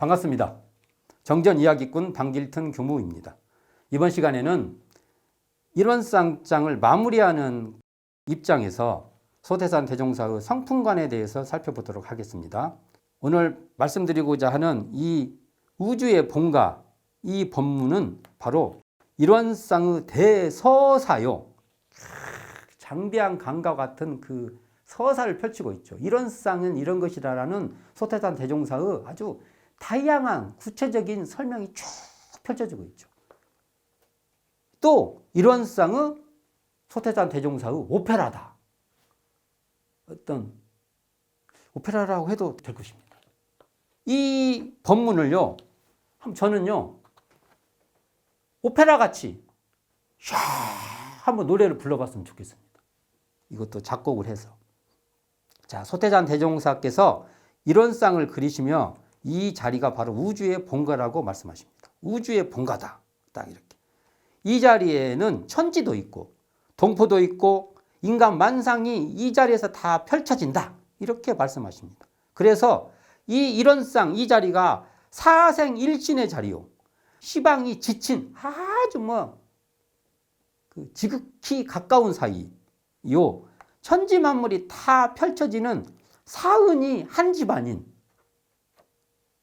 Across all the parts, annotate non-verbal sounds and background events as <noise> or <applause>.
반갑습니다. 정전 이야기꾼 방길튼 교무입니다. 이번 시간에는 일원쌍장을 마무리하는 입장에서 소태산 대종사의 성품관에 대해서 살펴보도록 하겠습니다. 오늘 말씀드리고자 하는 이 우주의 본가 이 법문은 바로 일원쌍의 대서사요. 장대한 강과 같은 그 서사를 펼치고 있죠. 일원쌍은 이런 것이라라는 소태산 대종사의 아주 다양한 구체적인 설명이 쭉 펼쳐지고 있죠. 또 일원쌍의 소태산 대종사의 오페라다. 어떤 오페라라고 해도 될 것입니다. 이 법문을요, 한- 저는요, 오페라 같이 샤 한번 노래를 불러봤으면 좋겠습니다. 이것도 작곡을 해서. 자, 소태산 대종사께서 일원쌍을 그리시며 이 자리가 바로 우주의 본가라고 말씀하십니다. 우주의 본가다. 딱 이렇게. 이 자리에는 천지도 있고 동포도 있고 인간 만상이 이 자리에서 다 펼쳐진다. 이렇게 말씀하십니다. 그래서 이 일원상 이 자리가 사생일신의 자리요. 시방이 지친 아주 뭐 그 지극히 가까운 사이요. 천지 만물이 다 펼쳐지는 사은이 한 집안인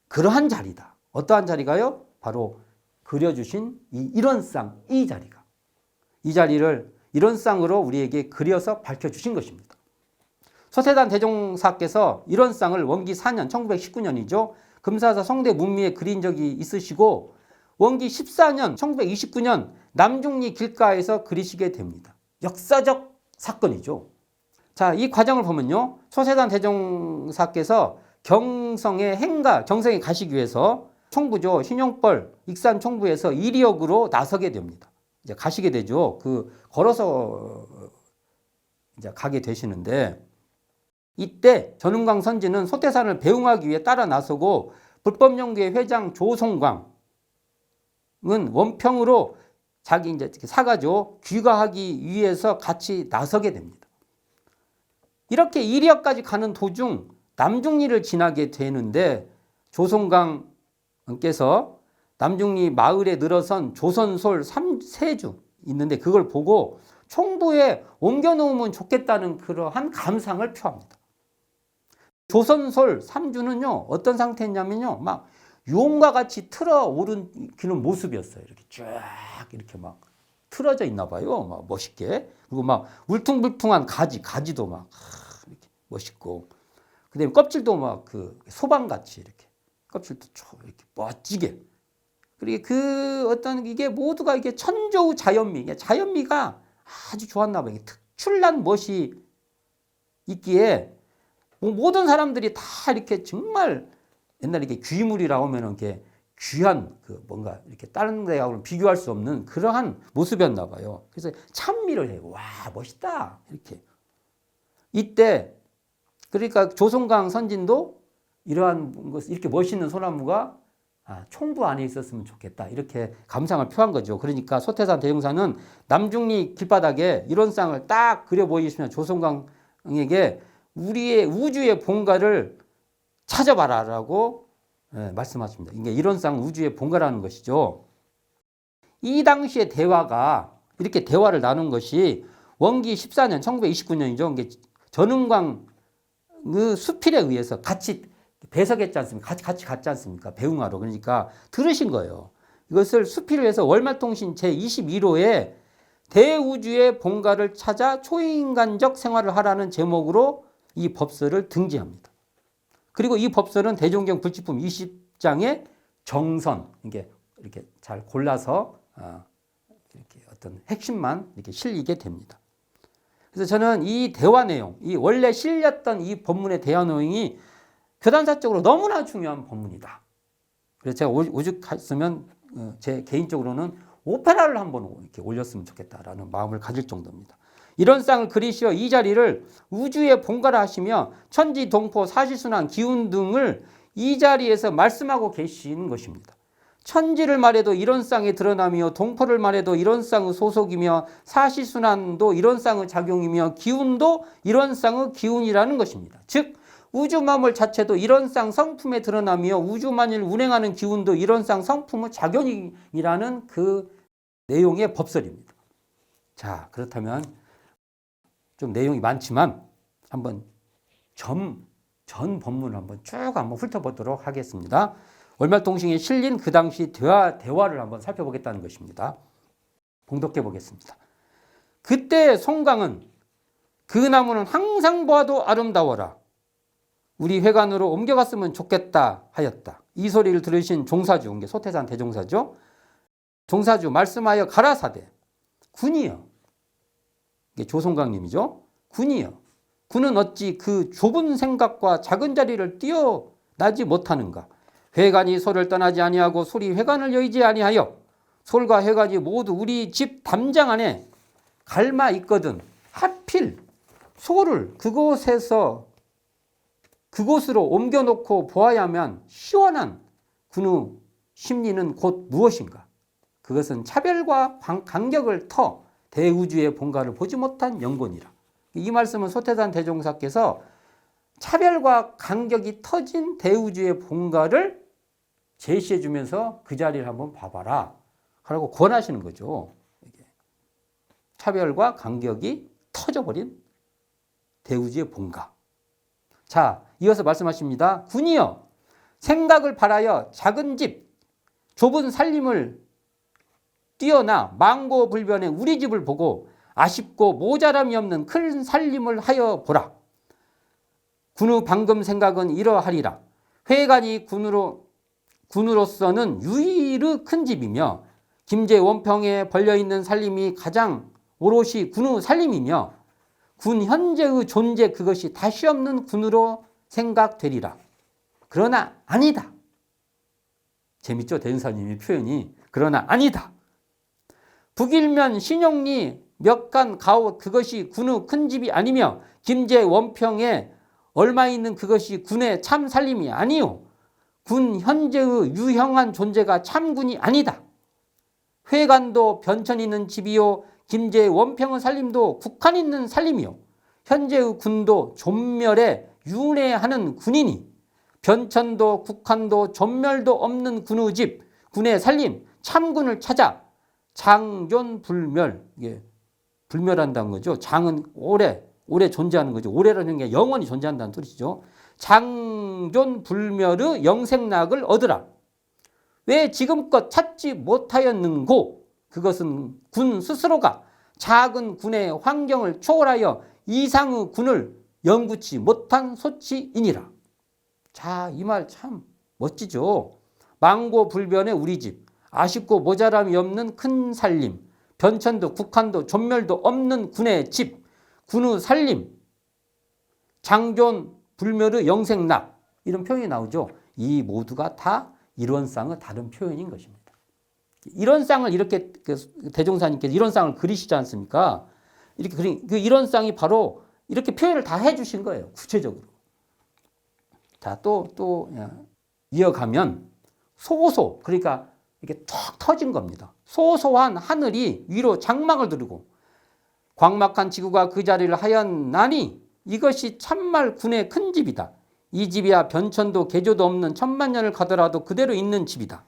그러한 자리다. 어떠한 자리가요? 바로 그려주신 이 일원상 이 자리가 이 자리를 일원상으로 우리에게 그려서 밝혀주신 것입니다. 서세단 대종사께서 일원상을 원기 4년 1919년이죠. 금사사 성대 문미에 그린 적이 있으시고 원기 14년 1929년 남중리 길가에서 그리시게 됩니다. 역사적 사건이죠. 자, 이 과정을 보면요. 소세단 대종사께서 경성의 행가, 경성에 가시기 위해서 총부죠. 신용벌, 익산 총부에서 이리역으로 나서게 됩니다. 이제 가시게 되죠. 그 걸어서 이제 가게 되시는데 이때 전은광 선지는 소태산을 배웅하기 위해 따라 나서고 불법연구회 회장 조송광은 원평으로 자기 이제 사가죠. 귀가하기 위해서 같이 나서게 됩니다. 이렇게 이리역까지 가는 도중 남중리를 지나게 되는데 조송강께서 남중리 마을에 늘어선 조선솔 3세주 있는데 그걸 보고 총부에 옮겨놓으면 좋겠다는 그러한 감상을 표합니다. 조선솔 3주는요 어떤 상태였냐면요 막 용과 같이 틀어 오르는 모습이었어요. 이렇게 쫙 이렇게 막 틀어져 있나 봐요. 막 멋있게. 그리고 막 울퉁불퉁한 가지, 가지도 막 이렇게 멋있고. 그다음에 껍질도 막 그 소방같이 이렇게 껍질도 쭉 이렇게 멋지게. 그리고 그 어떤 이게 모두가 이게 천조의 자연미, 자연미가 아주 좋았나 봐요. 특출난 멋이 있기에 뭐 모든 사람들이 다 이렇게 정말 옛날에 이게 귀물이라고 하면은 이렇게 귀한 그 뭔가 이렇게 다른 데하고는 비교할 수 없는 그러한 모습이었나 봐요. 그래서 찬미를 해요. 와 멋있다 이렇게. 이때 그러니까 조송강 선진도 이러한 것 이렇게 멋있는 소나무가 아, 총부 안에 있었으면 좋겠다 이렇게 감상을 표한 거죠. 그러니까 소태산 대용사는 남중리 길바닥에 이런 쌍을 딱 그려 보이시면 조송강에게 우리의 우주의 본가를 찾아봐라라고 예, 말씀하십니다. 이게 이론상 우주의 본가라는 것이죠. 이 당시의 대화가 이렇게 대화를 나눈 것이 원기 14년 1929년이죠. 이게 전은광 그 수필에 의해서 같이 배석했지 않습니까? 같이 같이 갔지 않습니까? 배웅하러 그러니까 들으신 거예요. 이것을 수필을 해서 월말통신 제 21호에 대우주의 본가를 찾아 초인간적 생활을 하라는 제목으로 이 법서를 등지합니다. 그리고 이 법서는 대종경 불치품 20장의 정선 이게 이렇게 잘 골라서 어, 이렇게 어떤 핵심만 이렇게 실리게 됩니다. 그래서 저는 이 대화 내용, 이 원래 실렸던 이 법문의 대화 내용이 교단사적으로 너무나 중요한 법문이다. 그래서 제가 오죽했으면 어, 제 개인적으로는 오페라를 한번 이렇게 올렸으면 좋겠다라는 마음을 가질 정도입니다. 이런 쌍을 그리시어 이 자리를 우주의 본가라 하시며 천지, 동포, 사시순환, 기운 등을 이 자리에서 말씀하고 계시는 것입니다. 천지를 말해도 이런 쌍이 드러나며 동포를 말해도 이런 쌍의 소속이며 사시순환도 이런 쌍의 작용이며 기운도 이런 쌍의 기운이라는 것입니다. 즉 우주 만물 자체도 이런상 성품에 드러나며 우주 만일 운행하는 기운도 이런상 성품의 작용이라는 그 내용의 법설입니다. 자, 그렇다면 좀 내용이 많지만 한번 점, 전 본문을 한번 쭉 한번 훑어보도록 하겠습니다. 월말통신에 실린 그 당시 대화, 대화를 한번 살펴보겠다는 것입니다. 봉독해 보겠습니다. 그때 송강은 그 나무는 항상 보아도 아름다워라. 우리 회관으로 옮겨갔으면 좋겠다 하였다. 이 소리를 들으신 종사주, 소태산 대종사죠. 종사주 말씀하여 가라사대 군이여. 이게 조송강님이죠. 군이여. 군은 어찌 그 좁은 생각과 작은 자리를 뛰어나지 못하는가? 회관이 소를 떠나지 아니하고 소리 회관을 여의지 아니하여 솔과 회관이 모두 우리 집 담장 안에 갈마 있거든. 하필 소를 그곳에서 그곳으로 옮겨놓고 보아야만 시원한 군우 심리는 곧 무엇인가? 그것은 차별과 간격을 터 대우주의 본가를 보지 못한 영곤이라. 이 말씀은 소태산 대종사께서 차별과 간격이 터진 대우주의 본가를 제시해 주면서 그 자리를 한번 봐봐라. 하라고 권하시는 거죠. 차별과 간격이 터져버린 대우주의 본가. 자, 이어서 말씀하십니다. 군이여, 생각을 바라여 작은 집, 좁은 살림을 뛰어나 망고 불변의 우리 집을 보고 아쉽고 모자람이 없는 큰 살림을 하여 보라. 군우 방금 생각은 이러하리라. 회관이 군으로 군으로서는 유일의 큰 집이며 김제 원평에 벌려 있는 살림이 가장 오롯이 군우 살림이며 군 현재의 존재 그것이 다시 없는 군으로 생각되리라. 그러나 아니다. 재밌죠? 대은사님의 표현이. 그러나 아니다. 북일면 신용리 몇간 가오 그것이 군의 큰 집이 아니며 김제 원평에 얼마 있는 그것이 군의 참 살림이 아니요. 군 현재의 유형한 존재가 참군이 아니다. 회관도 변천 있는 집이요. 김제 원평의 살림도 국한 있는 살림이요. 현재의 군도 존멸에 윤회하는 군이니 변천도 국한도 존멸도 없는 군의 집, 군의 살림, 참군을 찾아 장존 불멸, 이게 불멸한다는 거죠. 장은 오래, 오래 존재하는 거죠. 오래라는 게 영원히 존재한다는 뜻이죠. 장존 불멸의 영생락을 얻으라. 왜 지금껏 찾지 못하였는고? 그것은 군 스스로가 작은 군의 환경을 초월하여 이상의 군을 영구치 못한 소치이니라. 자, 이 말 참 멋지죠. 망고 불변의 우리 집, 아쉽고 모자람이 없는 큰 살림, 변천도 국한도 존멸도 없는 군의 집, 군의 살림, 장존 불멸의 영생락 이런 표현이 나오죠. 이 모두가 다 이론상의 다른 표현인 것입니다. 이론상을 이렇게 그 대종사님께서 이론상을 그리시지 않습니까? 이렇게 그린 그 이론상이 바로 이렇게 표현을 다 해주신 거예요. 구체적으로. 자, 또, 또, 이어가면 소소, 그러니까 이게 턱 터진 겁니다. 소소한 하늘이 위로 장막을 두르고 광막한 지구가 그 자리를 하였나니 이것이 참말 군의 큰 집이다. 이 집이야 변천도 개조도 없는 천만 년을 가더라도 그대로 있는 집이다.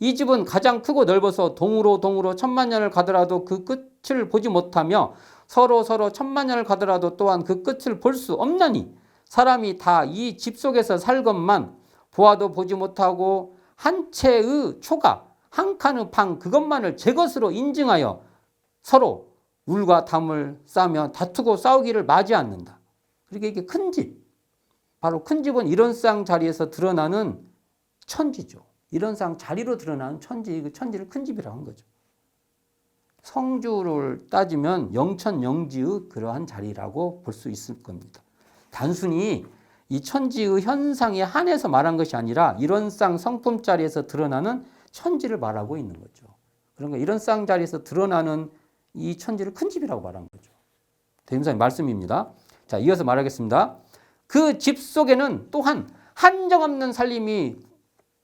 이 집은 가장 크고 넓어서 동으로 동으로 천만 년을 가더라도 그 끝을 보지 못하며 서로 서로 천만 년을 가더라도 또한 그 끝을 볼 수 없나니 사람이 다 이 집 속에서 살것만 보아도 보지 못하고 한 채의 초가 한 칸의 방 그것만을 제 것으로 인증하여 서로 울과 담을 싸며 다투고 싸우기를 맞이 않는다. 그러니까 이게 큰 집. 바로 큰 집은 이런 쌍 자리에서 드러나는 천지죠. 쌍 자리로 드러나는 천지, 그 천지를 큰 집이라고 한 거죠. 성주를 따지면 영천 영지의 그러한 자리라고 볼 수 있을 겁니다. 단순히 이 천지의 현상에 한해서 말한 것이 아니라 쌍 성품 자리에서 드러나는 천지를 말하고 있는 거죠. 그러니까 쌍 자리에서 드러나는 이 천지를 큰 집이라고 말한 거죠. 대임사님 말씀입니다. 자, 이어서 말하겠습니다. 그 집 속에는 또한 한정없는 살림이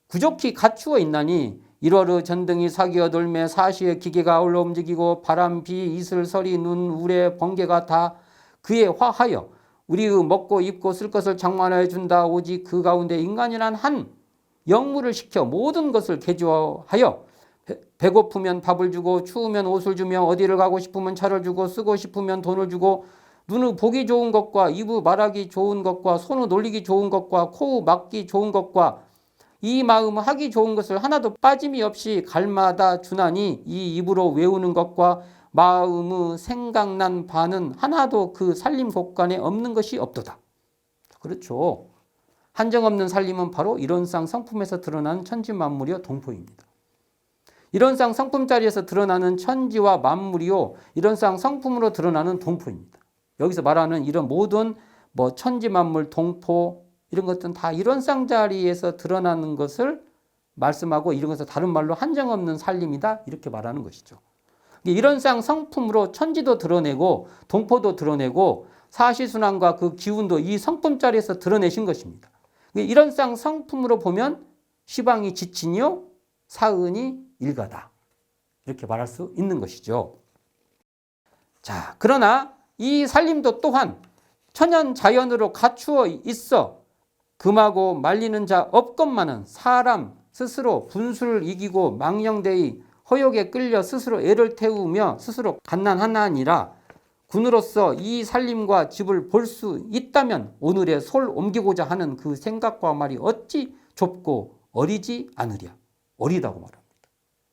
구족히 갖추어 있나니 1월의 전등이 사기어 돌매 사시의 기계가 아울러 움직이고 바람, 비, 이슬, 서리, 눈, 우레, 번개가 다 그에 화하여 우리의 먹고 입고 쓸 것을 장만하여 준다. 오직 그 가운데 인간이란 한 영물을 시켜 모든 것을 개조하여 배- 배고프면 밥을 주고 추우면 옷을 주며 어디를 가고 싶으면 차를 주고 쓰고 싶으면 돈을 주고 눈의 보기 좋은 것과 입의 말하기 좋은 것과 손의 놀리기 좋은 것과 코의 막기 좋은 것과 이 마음 하기 좋은 것을 하나도 빠짐이 없이 갈마다 주나니 이 입으로 외우는 것과 마음의 생각난 바는 하나도 그 살림 곳간에 없는 것이 없도다. 그렇죠. 한정 없는 살림은 바로 이론상 성품에서 드러나는 천지 만물이요 동포입니다. 이론상 성품 자리에서 드러나는 천지와 만물이요 이론상 성품으로 드러나는 동포입니다. 여기서 말하는 이런 모든 뭐 천지 만물 동포 이런 것들은 다 이론상 자리에서 드러나는 것을 말씀하고 이런 것을 다른 말로 한정 없는 살림이다 이렇게 말하는 것이죠. 이런상 성품으로 천지도 드러내고 동포도 드러내고 사시순환과 그 기운도 이 성품 자리에서 드러내신 것입니다. 이런상 성품으로 보면 시방이 지친이요 사은이 일가다 이렇게 말할 수 있는 것이죠. 자 그러나 이 살림도 또한 천연 자연으로 갖추어 있어 금하고 말리는 자 없건만은 사람 스스로 분수를 이기고 망령되이 허욕에 끌려 스스로 애를 태우며 스스로 갓난하나니라. 군으로서 이 살림과 집을 볼 수 있다면 오늘의 솔 옮기고자 하는 그 생각과 말이 어찌 좁고 어리지 않으랴. 어리다고 말합니다.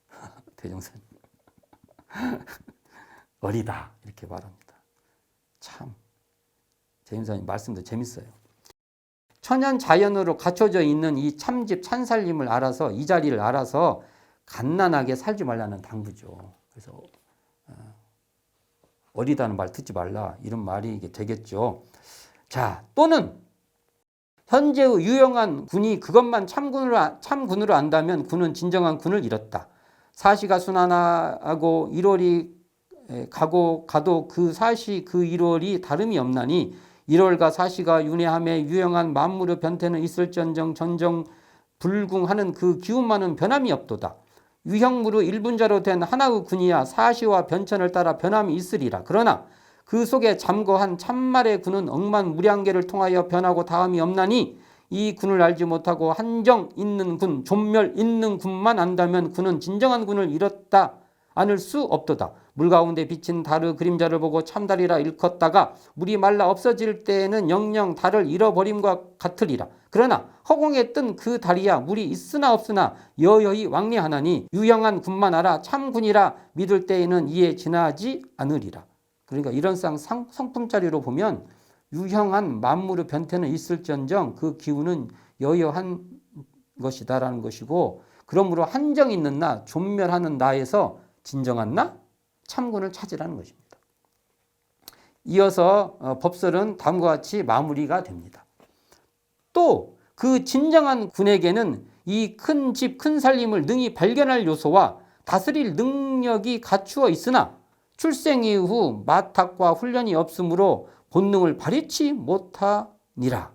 <laughs> 대종사님. <laughs> 어리다. 이렇게 말합니다 참 대종사님 말씀도 재밌어요 천연 자연으로 갖춰져 있는 이 참집 찬살림을 알아서 이 자리를 알아서 갓난하게 살지 말라는 당부죠. 그래서 어, 어리다는 말 듣지 말라 이런 말이 이게 되겠죠. 자 또는 현재의 유용한 군이 그것만 참군으로 아- 참군으로 안다면 군은 진정한 군을 잃었다. 사시가 순환하고 1월이 가고 가도 그 사시 그 1월이 다름이 없나니 1월과 사시가 윤회함에 유용한 만물의 변태는 있을전정 전정 불궁하는 그 기운만은 변함이 없도다. 유형무로 일분자로 된 하나의 군이야 사시와 변천을 따라 변함이 있으리라. 그러나 그 속에 잠거한 참말의 군은 억만 무량계를 통하여 변하고 다음이 없나니 이 군을 알지 못하고 한정 있는 군, 존멸 있는 군만 안다면 군은 진정한 군을 잃었다. 않을 수 없도다. 물 가운데 비친 달의 그림자를 보고 참달이라 일컫다가 물이 말라 없어질 때에는 영영 달을 잃어버림과 같으리라. 그러나 허공에 뜬 그 달이야 물이 있으나 없으나 여여히 왕래하나니 유영한 군만 알아 참군이라 믿을 때에는 이에 지나지 않으리라. 그러니까 이런 상 상- 성품자리로 보면 유형한 만물의 변태는 있을전정 그 기운은 여여한 것이다라는 것이고 그러므로 한정 있는 나 존멸하는 나에서 진정한 나 참군을 찾으라는 것입니다. 이어서 어, 법설은 다음과 같이 마무리가 됩니다. 또 그 진정한 군에게는 이 큰 집, 큰 살림을 능히 발견할 요소와 다스릴 능력이 갖추어 있으나 출생 이후 마탁과 훈련이 없으므로 본능을 발휘치 못하니라.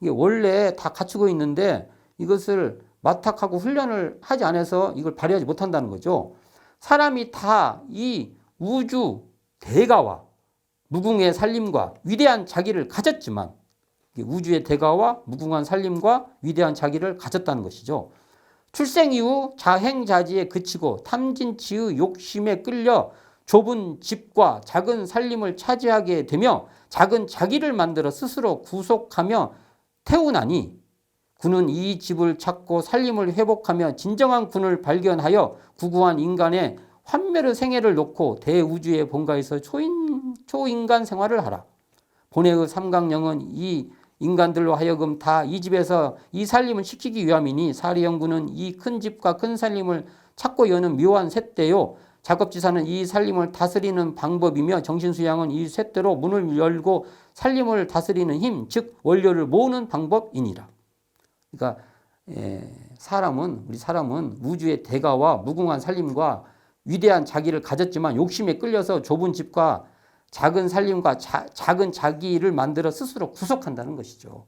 이게 원래 다 갖추고 있는데 이것을 마탁하고 훈련을 하지 않아서 이걸 발휘하지 못한다는 거죠. 사람이 다 이 우주 대가와 무궁의 살림과 위대한 자기를 가졌지만 우주의 대가와 무궁한 살림과 위대한 자기를 가졌다는 것이죠. 출생 이후 자행자지에 그치고 탐진치의 욕심에 끌려 좁은 집과 작은 살림을 차지하게 되며 작은 자기를 만들어 스스로 구속하며 태우나니 군은 이 집을 찾고 살림을 회복하며 진정한 군을 발견하여 구구한 인간의 환멸의 생애를 놓고 대우주의 본가에서 초인, 초인간 생활을 하라. 본래의 삼강령은 이 인간들로 하여금 다 이 집에서 이 살림을 시키기 위함이니 사리영군은 이 큰 집과 큰 살림을 찾고 여는 묘한 셋대요. 작업지사는 이 살림을 다스리는 방법이며 정신수양은 이 셋대로 문을 열고 살림을 다스리는 힘, 즉 원료를 모으는 방법이니라. 그러니까 에, 사람은 우리 사람은 우주의 대가와 무궁한 살림과 위대한 자기를 가졌지만 욕심에 끌려서 좁은 집과 작은 살림과 자, 작은 자기를 만들어 스스로 구속한다는 것이죠.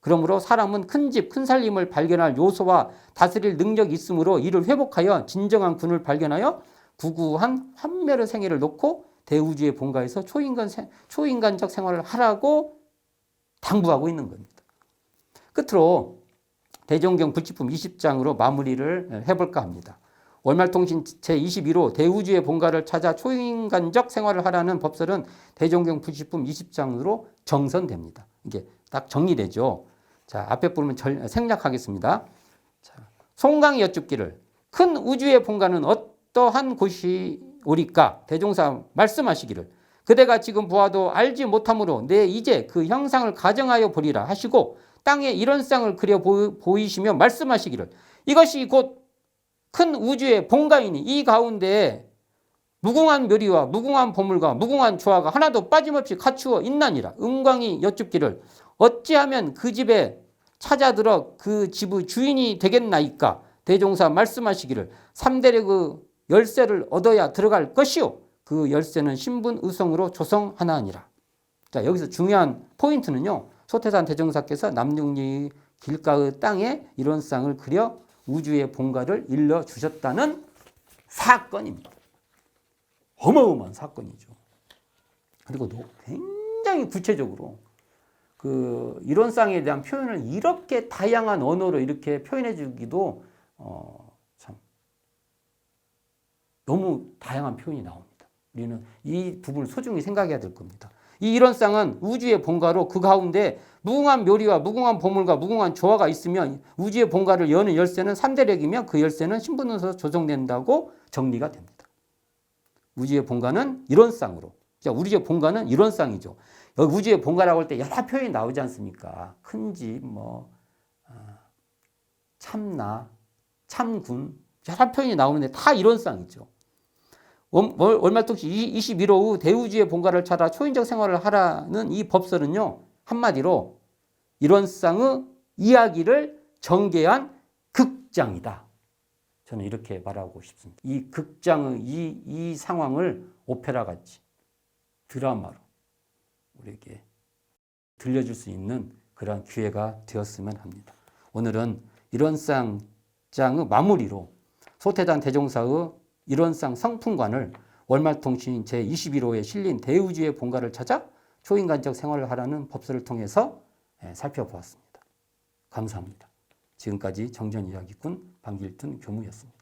그러므로 사람은 큰 집, 큰 살림을 발견할 요소와 다스릴 능력이 있으므로 이를 회복하여 진정한 군을 발견하여 부구한 환멸의 생애를 놓고 대우주의 본가에서 초인간 생- 초인간적 생활을 하라고 당부하고 있는 겁니다. 끝으로 대종경 불치품 20장으로 마무리를 해볼까 합니다. 월말통신 제21호 대우주의 본가를 찾아 초인간적 생활을 하라는 법설은 대종경 불치품 20장으로 정선됩니다. 이게 딱 정리되죠. 자, 앞에 부르면 절- 생략하겠습니다. 자, 송강이 여쭙기를 큰 우주의 본가는 어떠한 곳이 오리까? 대종사 말씀하시기를 그대가 지금 보아도 알지 못하므로 내 이제 그 형상을 가정하여 보리라 하시고 땅에 이런 쌍을 그려 보- 보이시며 말씀하시기를. 이것이 곧 큰 우주의 본가이니 이 가운데 무궁한 묘리와 무궁한 보물과 무궁한 조화가 하나도 빠짐없이 갖추어 있나니라. 은광이 여쭙기를. 어찌하면 그 집에 찾아들어 그 집의 주인이 되겠나이까? 대종사 말씀하시기를. 삼대의 그 열쇠를 얻어야 들어갈 것이요 그 열쇠는 신분 의성으로 조성하나니라. 자 여기서 중요한 포인트는요 소태산 대종사께서 남중리 길가의 땅에 이런 쌍을 그려 우주의 본가를 일러 주셨다는 사건입니다. 어마어마한 사건이죠. 그리고 또 굉장히 구체적으로 그 이런 쌍에 대한 표현을 이렇게 다양한 언어로 이렇게 표현해 주기도 어, 참 너무 다양한 표현이 나옵니다. 우리는 이 부분을 소중히 생각해야 될 겁니다. 이 쌍은 우주의 본가로 그 가운데 무궁한 묘리와 무궁한 보물과 무궁한 조화가 있으면 우주의 본가를 여는 열쇠는 삼대력이며 그 열쇠는 신분으로서 조정된다고 정리가 됩니다. 우주의 본가는 쌍으로. 자, 우주의 본가는 쌍이죠. 여기 우주의 본가라고 할 때 여러 표현이 나오지 않습니까? 큰 집, 뭐, 아, 참나, 참군, 여러 표현이 나오는데 다 쌍이죠. 월말통시 21호 후 대우주의 본가를 찾아 초인적 생활을 하라는 이 법설은요, 한마디로 이런 쌍의 이야기를 전개한 극장이다. 저는 이렇게 말하고 싶습니다. 이 극장의 이, 이 상황을 오페라 같이 드라마로 우리에게 들려줄 수 있는 그러한 기회가 되었으면 합니다. 오늘은 이런 쌍장의 마무리로 소태단 대종사의 이런상 성품관을 월말통신 제21호에 실린 대우주의 본가를 찾아 초인간적 생활을 하라는 법설을 통해서 예, 살펴보았습니다. 감사합니다. 지금까지 정전 이야기꾼 방길든 교무였습니다.